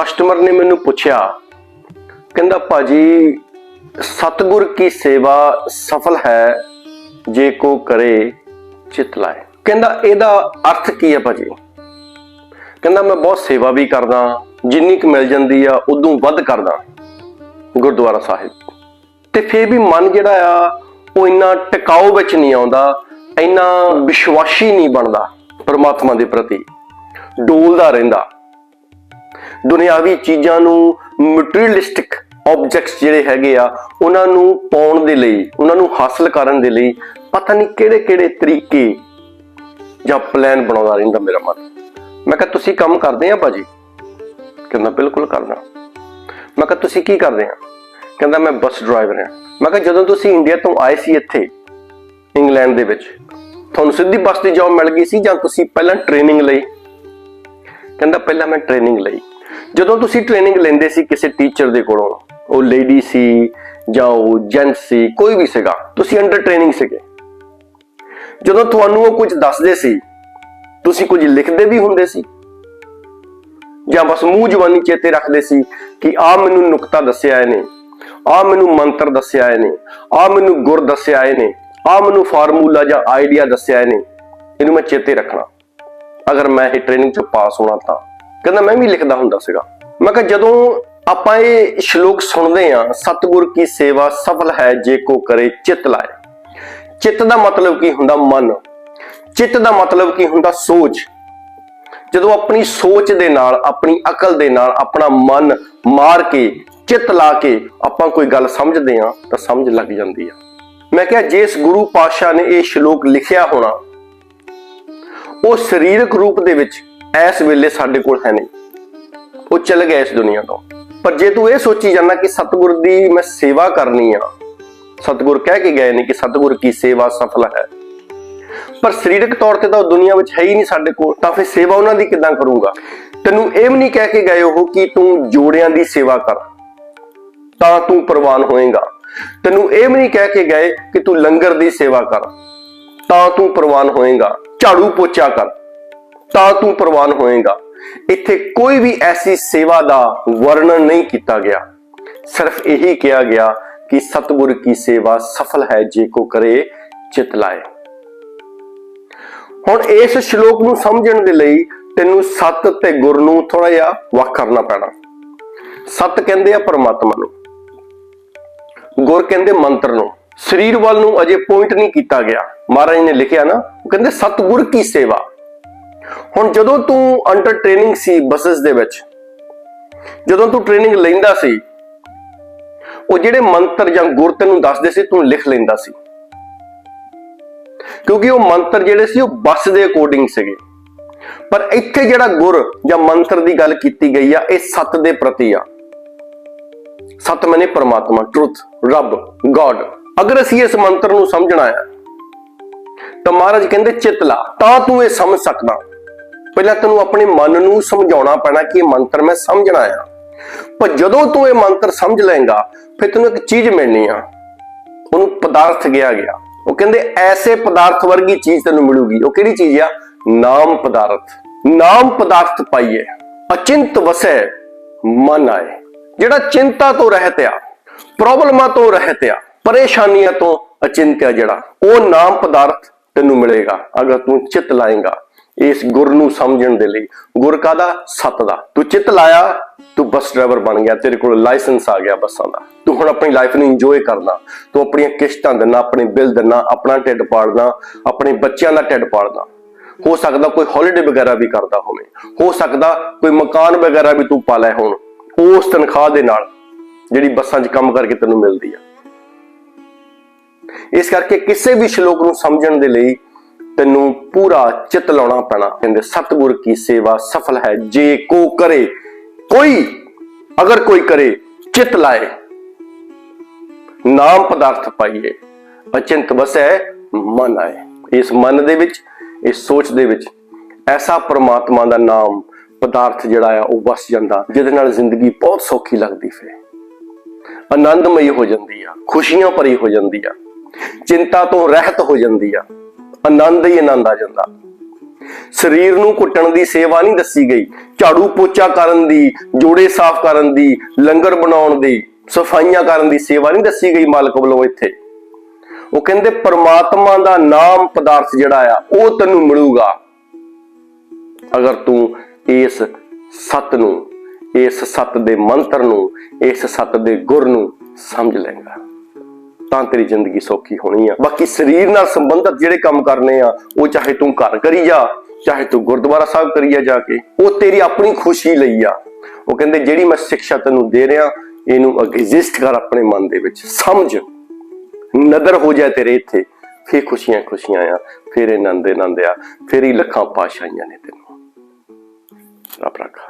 Customer ਨੇ ਮੈਨੂੰ ਪੁੱਛਿਆ, ਕਹਿੰਦਾ, ਭਾਜੀ, ਸਤਗੁਰ ਕੀ ਸੇਵਾ ਸਫਲ ਹੈ ਜੇ ਕੋ ਕਰੇ ਚਿਤ ਲਾਏ? ਕਹਿੰਦਾ, ਇਹਦਾ ਅਰਥ ਕੀ ਹੈ ਭਾਜੀ? ਕਹਿੰਦਾ, ਮੈਂ ਬਹੁਤ ਸੇਵਾ ਵੀ ਕਰਦਾ, ਜਿੰਨੀ ਕੁ ਮਿਲ ਜਾਂਦੀ ਆ, ਉਦੋਂ ਵੱਧ ਕਰਦਾ ਗੁਰਦੁਆਰਾ ਸਾਹਿਬ। ਤੇ ਫੇਰ ਵੀ ਮਨ ਜਿਹੜਾ ਆ, ਉਹ ਇੰਨਾ ਟਿਕਾਊ ਵਿੱਚ ਨਹੀਂ ਆਉਂਦਾ, ਇੰਨਾ ਵਿਸ਼ਵਾਸੀ ਨਹੀਂ ਬਣਦਾ ਪਰਮਾਤਮਾ ਦੇ ਪ੍ਰਤੀ, ਡੋਲਦਾ ਰਹਿੰਦਾ। ਦੁਨਿਆਵੀ ਚੀਜ਼ਾਂ ਨੂੰ ਮਟੀਰੀਅਲਿਸਟਿਕ ਆਬਜੈਕਟਸ ਜਿਹੜੇ ਹੈਗੇ ਆ, ਉਹਨਾਂ ਨੂੰ ਪਾਉਣ ਦੇ ਲਈ, ਉਹਨਾਂ ਨੂੰ ਹਾਸਲ ਕਰਨ ਦੇ ਲਈ ਪਤਾ ਨਹੀਂ ਕਿਹੜੇ ਕਿਹੜੇ ਤਰੀਕੇ ਜਾਂ ਪਲਾਨ ਬਣਾਉਂਦਾ ਰਹਿੰਦਾ ਮੇਰਾ ਮਨ। ਮੈਂ ਕਿਹਾ, ਤੁਸੀਂ ਕੰਮ ਕਰਦੇ ਆ ਭਾਜੀ? ਕਹਿੰਦਾ, ਬਿਲਕੁਲ ਕਰਦਾ। ਮੈਂ ਕਿਹਾ, ਤੁਸੀਂ ਕੀ ਕਰਦੇ ਆ? ਕਹਿੰਦਾ, ਮੈਂ ਬੱਸ ਡਰਾਈਵਰ ਹਾਂ। ਮੈਂ ਕਿਹਾ, ਜਦੋਂ ਤੁਸੀਂ ਇੰਡੀਆ ਤੋਂ ਆਏ ਸੀ ਇੱਥੇ ਇੰਗਲੈਂਡ ਦੇ ਵਿੱਚ, ਤੁਹਾਨੂੰ ਸਿੱਧੀ ਬੱਸ ਦੀ ਜੌਬ ਮਿਲ ਗਈ ਸੀ ਜਾਂ ਤੁਸੀਂ ਪਹਿਲਾਂ ਟ੍ਰੇਨਿੰਗ ਲਈ? ਕਹਿੰਦਾ, ਪਹਿਲਾਂ ਮੈਂ ਟ੍ਰੇਨਿੰਗ ਲਈ। ਜਦੋਂ ਤੁਸੀਂ ਟ੍ਰੇਨਿੰਗ ਲੈਂਦੇ ਸੀ ਕਿਸੇ ਟੀਚਰ ਦੇ ਕੋਲੋਂ, ਉਹ ਲੇਡੀ ਸੀ ਜਾਂ ਉਹ ਜੈਂਟ ਸੀ, ਕੋਈ ਵੀ ਸੀਗਾ, ਤੁਸੀਂ ਅੰਡਰ ਟ੍ਰੇਨਿੰਗ ਸੀਗੇ। ਜਦੋਂ ਤੁਹਾਨੂੰ ਉਹ ਕੁਝ ਦੱਸਦੇ ਸੀ, ਤੁਸੀਂ ਕੁਝ ਲਿਖਦੇ ਵੀ ਹੁੰਦੇ ਸੀ? ਜਾਂ ਬਸ ਮੂੰਹ ਜਵਾਨੀ ਚੇਤੇ ਰੱਖਦੇ ਸੀ ਕਿ ਆ ਮੈਨੂੰ ਨੁਕਤਾ ਦੱਸਿਆ ਇਹਨੇ ਆ ਮੈਨੂੰ ਮੰਤਰ ਦੱਸਿਆ ਇਹਨੇ ਆ ਮੈਨੂੰ ਗੁਰ ਦੱਸਿਆ ਇਹਨੇ ਆ ਮੈਨੂੰ ਫਾਰਮੂਲਾ ਜਾਂ ਆਈਡੀਆ ਦੱਸਿਆ ਇਹਨੇ, ਇਹਨੂੰ ਮੈਂ ਚੇਤੇ ਰੱਖਣਾ। ਅਗਰ ਮੈਂ ਇਹ ਟ੍ਰੇਨਿੰਗ 'ਚੋਂ ਪਾਸ ਹੋਣਾ ਤਾਂ। ਕਹਿੰਦਾ ਮੈਂ ਵੀ ਲਿਖਦਾ ਹੁੰਦਾ ਸੀਗਾ। ਮੈਂ ਕਿਹਾ ਜਦੋਂ ਆਪਾਂ ਇਹ ਸ਼ਲੋਕ ਸੁਣਦੇ ਆ ਸਤਿਗੁਰ ਕੀ ਸੇਵਾ ਸਫਲ ਹੈ ਜੇ ਕੋ ਕਰੇ ਚਿਤ ਲਾਏ। ਚਿੱਤ ਦਾ ਮਤਲਬ ਕੀ ਹੁੰਦਾ ਮਨ। ਚਿੱਤ ਦਾ ਮਤਲਬ ਕੀ ਹੁੰਦਾ ਸੋਚ। ਜਦੋਂ ਆਪਣੀ ਸੋਚ ਦੇ ਨਾਲ, ਆਪਣੀ ਅਕਲ ਦੇ ਨਾਲ, ਆਪਣਾ ਮਨ ਮਾਰ ਕੇ, ਚਿੱਤ ਲਾ ਕੇ ਆਪਾਂ ਕੋਈ ਗੱਲ ਸਮਝਦੇ ਆ ਤਾਂ ਸਮਝ ਲੱਗ ਜਾਂਦੀ ਆ। ਮੈਂ ਕਿਹਾ ਜਿਸ ਗੁਰੂ ਪਾਤਸ਼ਾਹ ਨੇ ਇਹ ਸ਼ਲੋਕ ਲਿਖਿਆ ਹੋਣਾ, ਉਹ ਸਰੀਰਕ ਰੂਪ ਦੇ ਵਿੱਚ ਇਸ ਵੇਲੇ ਸਾਡੇ ਕੋਲ ਹੈ ਨਹੀਂ। ਉਹ ਚਲ ਗਿਆ ਇਸ ਦੁਨੀਆ ਤੋਂ। ਪਰ ਜੇ ਤੂੰ ਇਹ ਸੋਚੀ ਜਾਂਦਾ ਕਿ ਸਤਿਗੁਰ ਦੀ ਮੈਂ ਸੇਵਾ ਕਰਨੀ ਆ, ਸਤਿਗੁਰ ਕਹਿ ਕੇ ਗਏ ਨੇ ਕਿ ਸਤਿਗੁਰ ਕੀ ਸੇਵਾ ਸਫਲ ਹੈ। ਪਰ ਸਰੀਰਕ ਤੌਰ ਤੇ ਤਾਂ ਉਹ ਦੁਨੀਆ ਵਿੱਚ ਹੈ ਹੀ ਨਹੀਂ ਸਾਡੇ ਕੋਲ, ਤਾਂ ਫਿਰ ਸੇਵਾ ਉਹਨਾਂ ਦੀ ਕਿਦਾਂ ਕਰੂੰਗਾ? ਤੈਨੂੰ ਇਹ ਵੀ ਨਹੀਂ ਕਹਿ ਕੇ ਗਏ ਉਹ ਕਿ ਤੂੰ ਜੋੜਿਆਂ ਦੀ ਸੇਵਾ ਕਰ, ਤਾਂ ਤੂੰ ਪ੍ਰਵਾਨ ਹੋਏਗਾ। ਤੈਨੂੰ ਇਹ ਵੀ ਨਹੀਂ ਕਹਿ ਕੇ ਗਏ ਕਿ ਤੂੰ ਲੰਗਰ ਦੀ ਸੇਵਾ ਕਰ, ਤਾਂ ਤੂੰ ਪ੍ਰਵਾਨ ਹੋਏਗਾ। ਝਾੜੂ ਪੋਚਾ ਕਰ। ਤਾਂ ਤੂੰ ਪ੍ਰਵਾਨ ਹੋਏਗਾ। ਇੱਥੇ ਕੋਈ ਵੀ ਐਸੀ ਸੇਵਾ ਦਾ ਵਰਣਨ ਨਹੀਂ ਕੀਤਾ ਗਿਆ। ਸਿਰਫ ਇਹੀ ਕਿਹਾ ਗਿਆ ਕਿ ਸਤਿਗੁਰ ਕੀ ਸੇਵਾ ਸਫਲ ਹੈ ਜੇ ਕੋ ਕਰੇ, ਚਿਤ ਲਾਏ। ਹੁਣ ਇਸ ਸ਼ਲੋਕ ਨੂੰ ਸਮਝਣ ਦੇ ਲਈ ਤੈਨੂੰ ਸਤ ਤੇ ਗੁਰ ਨੂੰ ਥੋੜਾ ਜਿਹਾ ਵੱਖ ਕਰਨਾ ਪੈਣਾ। ਸਤ ਕਹਿੰਦੇ ਆ ਪਰਮਾਤਮਾ ਨੂੰ। ਗੁਰ ਕਹਿੰਦੇ ਮੰਤਰ ਨੂੰ। ਸਰੀਰ ਵੱਲ ਨੂੰ ਅਜੇ ਪੁਆਇੰਟ ਨਹੀਂ ਕੀਤਾ ਗਿਆ। ਮਹਾਰਾਜ ਨੇ ਲਿਖਿਆ ਨਾ, ਉਹ ਕਹਿੰਦੇ ਸਤਗੁਰ ਕੀ ਸੇਵਾ। ਹੁਣ ਜਦੋਂ ਤੂੰ ਅੰਡਰ ਟ੍ਰੇਨਿੰਗ ਸੀ ਬੱਸਸ ਦੇ ਵਿੱਚ, ਜਦੋਂ ਤੂੰ ਟ੍ਰੇਨਿੰਗ ਲੈਂਦਾ ਸੀ, ਉਹ ਜਿਹੜੇ ਮੰਤਰ ਜਾਂ ਗੁਰ ਤੈਨੂੰ ਦੱਸਦੇ ਸੀ, ਤੂੰ ਲਿਖ ਲੈਂਦਾ ਸੀ। ਕਿਉਂਕਿ ਉਹ ਮੰਤਰ ਜਿਹੜੇ ਸੀ, ਉਹ ਬੱਸ ਦੇ ਅਕੋਰਡਿੰਗ ਸੀਗੇ। ਪਰ ਇੱਥੇ ਜਿਹੜਾ ਗੁਰ ਜਾਂ ਮੰਤਰ ਦੀ ਗੱਲ ਕੀਤੀ ਗਈ ਆ, ਇਹ ਸਤ ਦੇ ਪ੍ਰਤੀ ਆ। ਸਤ ਮਨੇ ਪਰਮਾਤਮਾ ਟਰੁੱਥ ਰੱਬ ਗੋਡ ਅਗਰ ਅਸੀਂ ਇਸ ਮੰਤਰ ਨੂੰ ਸਮਝਣਾ ਹੈ, ਤਾਂ ਮਹਾਰਾਜ ਕਹਿੰਦੇ ਚਿਤਲਾ ਤਾਂ ਤੂੰ ਇਹ ਸਮਝ ਸਕਦਾ। ਪਹਿਲਾਂ ਤੈਨੂੰ ਆਪਣੇ ਮਨ ਨੂੰ ਸਮਝਾਉਣਾ ਪੈਣਾ ਕਿ ਇਹ ਮੰਤਰ ਮੈਂ ਸਮਝਣਾ ਆ। ਪਰ ਜਦੋਂ ਤੂੰ ਇਹ ਮੰਤਰ ਸਮਝ ਲਏਗਾ, ਫਿਰ ਤੈਨੂੰ ਇੱਕ ਚੀਜ਼ ਮਿਲਣੀ ਆ। ਉਹਨੂੰ ਪਦਾਰਥ ਗਿਆ ਗਿਆ। ਉਹ ਕਹਿੰਦੇ, ਐਸੇ ਪਦਾਰਥ ਵਰਗੀ ਚੀਜ਼ ਤੈਨੂੰ ਮਿਲੂਗੀ। ਉਹ ਕਿਹੜੀ ਚੀਜ਼ ਆ? ਨਾਮ ਪਦਾਰਥ। ਨਾਮ ਪਦਾਰਥ ਪਾਈਏ। ਅਚਿੰਤ ਵਸੈ, ਮਨ ਆਏ। ਜਿਹੜਾ ਚਿੰਤਾ ਤੋਂ ਰਹਿਤ ਆ, ਪ੍ਰੋਬਲਮਾਂ ਤੋਂ ਰਹਿਤ ਆ, ਪਰੇਸ਼ਾਨੀਆਂ ਤੋਂ ਅਚਿੰਤ ਆ ਜਿਹੜਾ, ਉਹ ਨਾਮ ਪਦਾਰਥ ਤੈਨੂੰ ਮਿਲੇਗਾ। ਅਗਰ ਤੂੰ ਚਿੱਤ ਲਾਏਗਾ ਇਸ ਗੁਰ ਨੂੰ ਸਮਝਣ ਦੇ ਲਈ। ਗੁਰ ਕਾਦਾ ਸਤ ਦਾ। ਤੂੰ ਚਿੱਤ ਲਾਇਆ, ਤੂੰ ਬੱਸ ਡਰਾਈਵਰ ਬਣ ਗਿਆ, ਤੇਰੇ ਕੋਲ ਲਾਇਸੈਂਸ ਆ ਗਿਆ ਬੱਸਾਂ ਦਾ। ਤੂੰ ਹੁਣ ਆਪਣੀ ਲਾਈਫ ਨੂੰ ਇੰਜੋਏ ਕਰਨਾ। ਤੂੰ ਆਪਣੀਆਂ ਕਿਸ਼ਤਾਂ ਦੇਣਾ, ਆਪਣੇ ਬਿੱਲ ਦੇਣਾ, ਆਪਣਾ ਢਿੱਡ ਪਾਲਣਾ, ਆਪਣੇ ਬੱਚਿਆਂ ਦਾ ਢਿੱਡ ਪਾਲਣਾ। ਹੋ ਸਕਦਾ ਕੋਈ ਹੌਲੀਡੇ ਵਗੈਰਾ ਵੀ ਕਰਦਾ ਹੋਵੇ। ਹੋ ਸਕਦਾ ਕੋਈ ਮਕਾਨ ਵਗੈਰਾ ਵੀ ਤੂੰ ਪਾਲਿਆ ਹੋਣ। ਉਸ ਤਨਖਾਹ ਦੇ ਨਾਲ ਜਿਹੜੀ ਬੱਸਾਂ 'ਚ ਕੰਮ ਕਰਕੇ ਤੈਨੂੰ ਮਿਲਦੀ ਆ। ਇਸ ਕਰਕੇ ਕਿਸੇ ਵੀ ਸ਼ਲੋਕ ਨੂੰ ਸਮਝਣ ਦੇ ਲਈ ਤੈਨੂੰ ਪੂਰਾ ਚਿੱਤ ਲਾਉਣਾ ਪੈਣਾ। ਕਹਿੰਦੇ, ਸਤਿਗੁਰ ਕੀ ਸੇਵਾ ਸਫਲ ਹੈ, ਜੇ ਕੋ ਕਰੇ, ਕੋਈ ਅਗਰ ਕੋਈ ਕਰੇ, ਚਿੱਤ ਲਾਏ। ਨਾਮ ਪਦਾਰਥ ਪਾਈਏ, ਅਚਿੰਤ ਵਸੈ, ਮਨ ਆਏ। ਇਸ ਮਨ ਦੇ ਵਿੱਚ, ਇਸ ਸੋਚ ਦੇ ਵਿੱਚ, ਐਸਾ ਪ੍ਰਮਾਤਮਾ ਦਾ ਨਾਮ ਪਦਾਰਥ ਜਿਹੜਾ ਆ, ਉਹ ਵਸ ਜਾਂਦਾ, ਜਿਹਦੇ ਨਾਲ ਜ਼ਿੰਦਗੀ ਬਹੁਤ ਸੌਖੀ ਲੱਗਦੀ ਫੇ ਆਨੰਦਮਈ ਹੋ ਜਾਂਦੀ ਆ, ਖੁਸ਼ੀਆਂ ਭਰੀ ਹੋ ਜਾਂਦੀ ਆ, ਚਿੰਤਾ ਤੋਂ ਰਹਿਤ ਹੋ ਜਾਂਦੀ ਆ। ਆਨੰਦ ਹੀ ਆਨੰਦ ਆ ਜਾਂਦਾ। ਸਰੀਰ ਨੂੰ ਕੁੱਟਣ ਦੀ ਸੇਵਾ ਨਹੀਂ ਦੱਸੀ ਗਈ। ਝਾੜੂ ਪੋਚਾ ਕਰਨ ਦੀ, ਜੋੜੇ ਸਾਫ਼ ਕਰਨ ਦੀ, ਲੰਗਰ ਬਣਾਉਣ ਦੀ, ਸਫਾਈਆਂ ਕਰਨ ਦੀ ਸੇਵਾ ਨਹੀਂ ਦੱਸੀ ਗਈ ਮਾਲਕ ਵੱਲੋਂ ਇੱਥੇ। ਉਹ ਕਹਿੰਦੇ, ਪਰਮਾਤਮਾ ਦਾ ਨਾਮ ਪਦਾਰਥ ਜਿਹੜਾ ਆ, ਉਹ ਤੈਨੂੰ ਮਿਲੂਗਾ। ਅਗਰ ਤੂੰ ਇਸ ਸਤ ਨੂੰ, ਇਸ ਸਤ ਦੇ ਮੰਤਰ ਨੂੰ, ਇਸ ਸਤ ਦੇ ਗੁਰ ਨੂੰ ਸਮਝ ਲਏਗਾ। ਤਾਂ ਤੇਰੀ ਜ਼ਿੰਦਗੀ ਸੌਖੀ ਹੋਣੀ ਆ। ਬਾਕੀ ਸਰੀਰ ਨਾਲ ਸੰਬੰਧਿਤ ਜਿਹੜੇ ਕੰਮ ਕਰਨੇ ਆ, ਉਹ ਚਾਹੇ ਤੂੰ ਘਰ ਕਰੀ ਜਾ, ਚਾਹੇ ਤੂੰ ਗੁਰਦੁਆਰਾ ਸਾਹਿਬ ਕਰੀ ਜਾ ਜਾ ਕੇ, ਉਹ ਤੇਰੀ ਆਪਣੀ ਖੁਸ਼ੀ ਲਈ ਆ। ਉਹ ਕਹਿੰਦੇ, ਜਿਹੜੀ ਮੈਂ ਸਿੱਖਿਆ ਤੈਨੂੰ ਦੇ ਰਿਹਾ, ਇਹਨੂੰ ਐਗਜ਼ਿਸਟ ਕਰ ਆਪਣੇ ਮਨ ਦੇ ਵਿੱਚ। ਸਮਝ। ਨਦਰ ਹੋ ਜਾਏ ਤੇਰੇ ਇੱਥੇ, ਫੇਰ ਖੁਸ਼ੀਆਂ ਖੁਸ਼ੀਆਂ ਆ, ਫੇਰ ਆਨੰਦ ਆਨੰਦ ਆ, ਫੇਰ ਹੀ ਲੱਖਾਂ ਪਾਸ਼ਾਈਆਂ ਨੇ ਤੈਨੂੰ। ਰੱਬ ਰੱਖਾ।